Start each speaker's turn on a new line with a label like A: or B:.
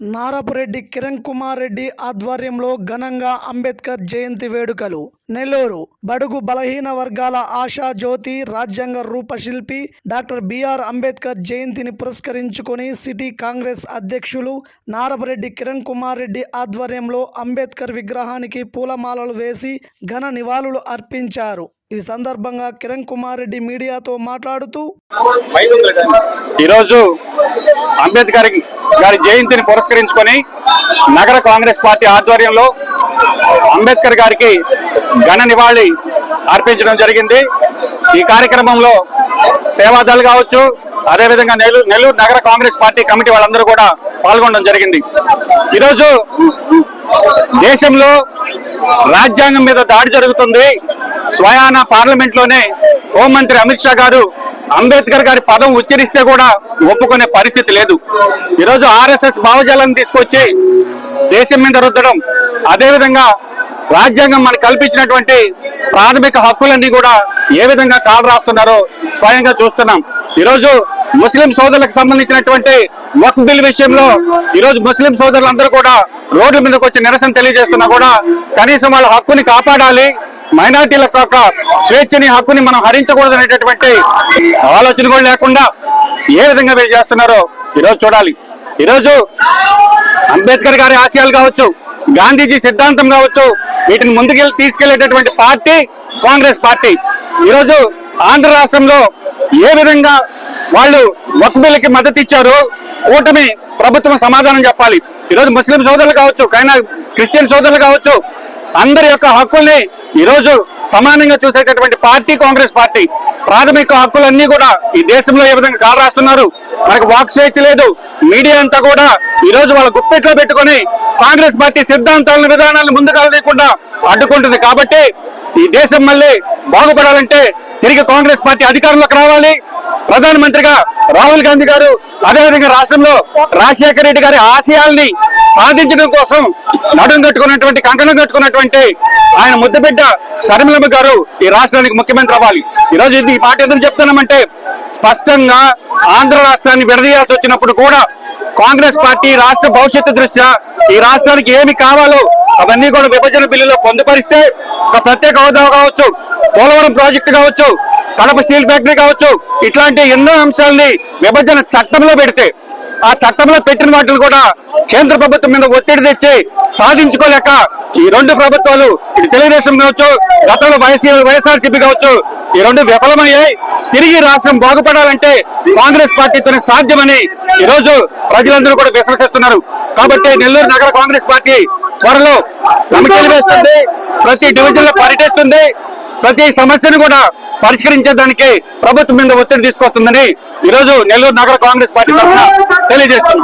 A: నారపురెడ్డి కిరణ్ కుమార్ రెడ్డి ఆధ్వర్యంలో ఘనంగా అంబేద్కర్ జయంతి వేడుకలు. నెల్లూరు బడుగు బలహీన వర్గాల ఆశా జ్యోతి రాజ్యాంగ రూపశిల్పి డాక్టర్ బిఆర్ అంబేద్కర్ జయంతిని పురస్కరించుకొని సిటీ కాంగ్రెస్ అధ్యక్షులు నారపురెడ్డి కిరణ్ కుమార్ రెడ్డి ఆధ్వర్యంలో అంబేద్కర్ విగ్రహానికి పూలమాలలు వేసి ఘన నివాళులు అర్పించారు. ఈ సందర్భంగా కిరణ్ కుమార్ రెడ్డి మీడియాతో మాట్లాడుతూ
B: ఈరోజు అంబేద్కర్ గారి జయంతిని పురస్కరించుకొని నగర కాంగ్రెస్ పార్టీ ఆధ్వర్యంలో అంబేద్కర్ గారికి ఘన నివాళి అర్పించడం జరిగింది. ఈ కార్యక్రమంలో సేవాదళ్ కావచ్చు అదేవిధంగా నెల్లూరు నెల్లూరు నగర కాంగ్రెస్ పార్టీ కమిటీ వాళ్ళందరూ కూడా పాల్గొనడం జరిగింది. ఈరోజు దేశంలో రాజ్యాంగం మీద దాడి జరుగుతుంది. స్వయాన పార్లమెంట్లోనే హోంమంత్రి అమిత్ షా గారు అంబేద్కర్ గారి పదం ఉచ్చరిస్తే కూడా ఒప్పుకునే పరిస్థితి లేదు. ఈరోజు ఆర్ఎస్ఎస్ భావజాలను తీసుకొచ్చి దేశం మీద రుద్దడం అదేవిధంగా రాజ్యాంగం మనకు కల్పించినటువంటి ప్రాథమిక హక్కులన్నీ కూడా ఏ విధంగా కాలు రాస్తున్నారో స్వయంగా చూస్తున్నాం. ఈరోజు ముస్లిం సోదరులకు సంబంధించినటువంటి వక్ బిల్ విషయంలో ఈరోజు ముస్లిం సోదరులందరూ కూడా రోడ్ల మీదకి వచ్చి నిరసన తెలియజేస్తున్నా కూడా కనీసం వాళ్ళ హక్కుని కాపాడాలి మైనార్టీల యొక్క స్వేచ్ఛని హక్కుని మనం హరించకూడదు అనేటటువంటి ఆలోచన కూడా లేకుండా ఏ విధంగా వీళ్ళు చేస్తున్నారో ఈరోజు చూడాలి. ఈరోజు అంబేద్కర్ గారి ఆశయాలు కావచ్చు గాంధీజీ సిద్ధాంతం కావచ్చు వీటిని ముందుకెళ్ళి తీసుకెళ్ళేటటువంటి పార్టీ కాంగ్రెస్ పార్టీ. ఈరోజు ఆంధ్ర రాష్ట్రంలో ఏ విధంగా వాళ్ళు వక్బిల్కి మద్దతు ఇచ్చారు కూటమి ప్రభుత్వం సమాధానం చెప్పాలి. ఈరోజు ముస్లిం సోదరులు కావచ్చు కైనా క్రిస్టియన్ సోదరులు కావచ్చు అందరి యొక్క హక్కుల్ని ఈరోజు సమానంగా చూసేటటువంటి పార్టీ కాంగ్రెస్ పార్టీ ప్రాథమిక హక్కులన్నీ కూడా ఈ దేశంలో ఏ విధంగా కాలు రాస్తున్నారు? మనకు వాక్ స్వేచ్ఛ లేదు. మీడియా అంతా కూడా ఈ రోజు వాళ్ళ గుప్పెట్లో పెట్టుకొని కాంగ్రెస్ పార్టీ సిద్ధాంతాలను విధానాలను ముందుకెళ్ళకుండా అడ్డుకుంటుంది. కాబట్టి ఈ దేశం మళ్ళీ బాగుపడాలంటే తిరిగి కాంగ్రెస్ పార్టీ అధికారంలోకి రావాలి. ప్రధానమంత్రిగా రాహుల్ గాంధీ గారు అదేవిధంగా రాష్ట్రంలో రాజశేఖర రెడ్డి గారి ఆశయాల్ని సాధించడం కోసం నడుం కట్టుకున్నటువంటి కంకణం కట్టుకున్నటువంటి ఆయన ముద్దబిడ్డ శర్మిలమ్మ గారు ఈ రాష్ట్రానికి ముఖ్యమంత్రి అవ్వాలి. ఈ రోజు ఇది ఈ మాట ఎందుకు చెప్తున్నామంటే స్పష్టంగా ఆంధ్ర రాష్ట్రాన్ని విడదీయాల్సి వచ్చినప్పుడు కూడా కాంగ్రెస్ పార్టీ రాష్ట్ర భవిష్యత్తు దృష్ట్యా ఈ రాష్ట్రానికి ఏమి కావాలో అవన్నీ కూడా విభజన బిల్లులో పొందుపరిస్తే ఒక ప్రత్యేక హోదా కావచ్చు పోలవరం ప్రాజెక్టు కావచ్చు కడప స్టీల్ ఫ్యాక్టరీ కావచ్చు ఇట్లాంటి ఎన్నో అంశాలని విభజన చట్టంలో పెడితే ఆ చట్టంలో పెట్టిన వాటిని కూడా కేంద్ర ప్రభుత్వం మీద ఒత్తిడి తెచ్చి సాధించుకోలేక ఈ రెండు ప్రభుత్వాలు ఇటు తెలుగుదేశం కావచ్చు గతంలో వైసీ వైఎస్ఆర్సీపీ కావచ్చు ఈ రెండు విఫలమయ్యాయి. తిరిగి రాష్ట్రం బాగుపడాలంటే కాంగ్రెస్ పార్టీతోనే సాధ్యమని ఈ రోజు ప్రజలందరూ కూడా విశ్వసిస్తున్నారు. కాబట్టి నెల్లూరు నగర కాంగ్రెస్ పార్టీ త్వరలో కమిటీలు వేస్తుంది ప్రతి డివిజన్లో పర్యటిస్తుంది ప్రతి సమస్యను కూడా పరిష్కరించేదానికి ప్రభుత్వం మీద ఒత్తిడి తీసుకొస్తుందని ఈ రోజు నెల్లూరు నగర కాంగ్రెస్ పార్టీ తరఫున తెలియజేస్తున్నాం